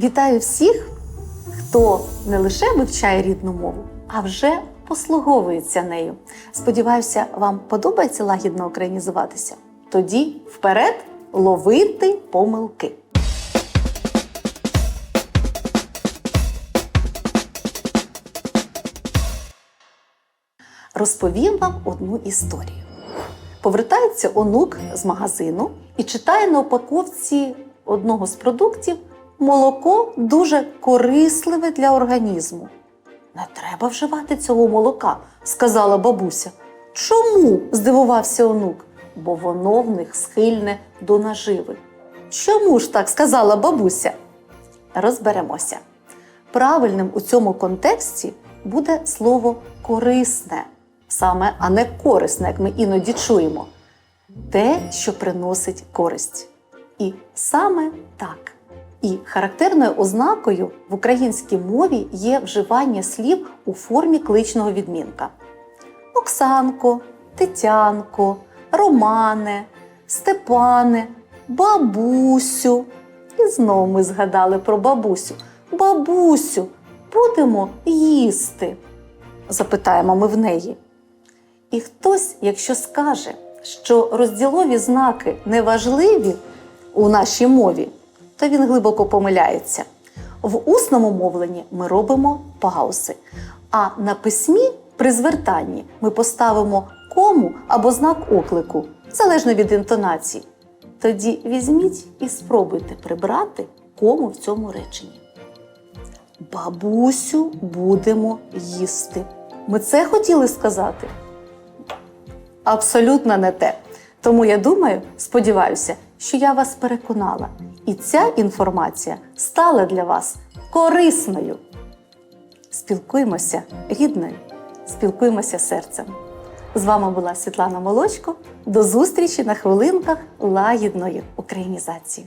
Вітаю всіх, хто не лише вивчає рідну мову, а вже послуговується нею. Сподіваюся, вам подобається лагідно українізуватися. Тоді вперед ловити помилки. Розповім вам одну історію. Повертається онук з магазину і читає на упаковці одного з продуктів молоко дуже корисливе для організму. Не треба вживати цього молока, сказала бабуся. Чому? здивувався онук, бо воно в них схильне до наживи. Чому ж так сказала бабуся? Розберемося. Правильним у цьому контексті буде слово корисне, саме, а не корисне, як ми іноді чуємо. Те, що приносить користь. І саме так. І характерною ознакою в українській мові є вживання слів у формі кличного відмінка: Оксанко, Тетянко, Романе, Степане, бабусю. І знову ми згадали про бабусю. Бабусю, будемо їсти? запитаємо ми в неї. І хтось, якщо скаже, що розділові знаки неважливі у нашій мові, то він глибоко помиляється. В усному мовленні ми робимо паузи, а на письмі при звертанні ми поставимо кому або знак оклику, залежно від інтонації. Тоді візьміть і спробуйте прибрати кому в цьому реченні. Бабусю, будемо їсти. Ми це хотіли сказати? Абсолютно не те. Тому я думаю, сподіваюся, що я вас переконала, і ця інформація стала для вас корисною. Спілкуємося рідною, спілкуємося серцем. З вами була Світлана Молочко. До зустрічі на хвилинках лагідної українізації.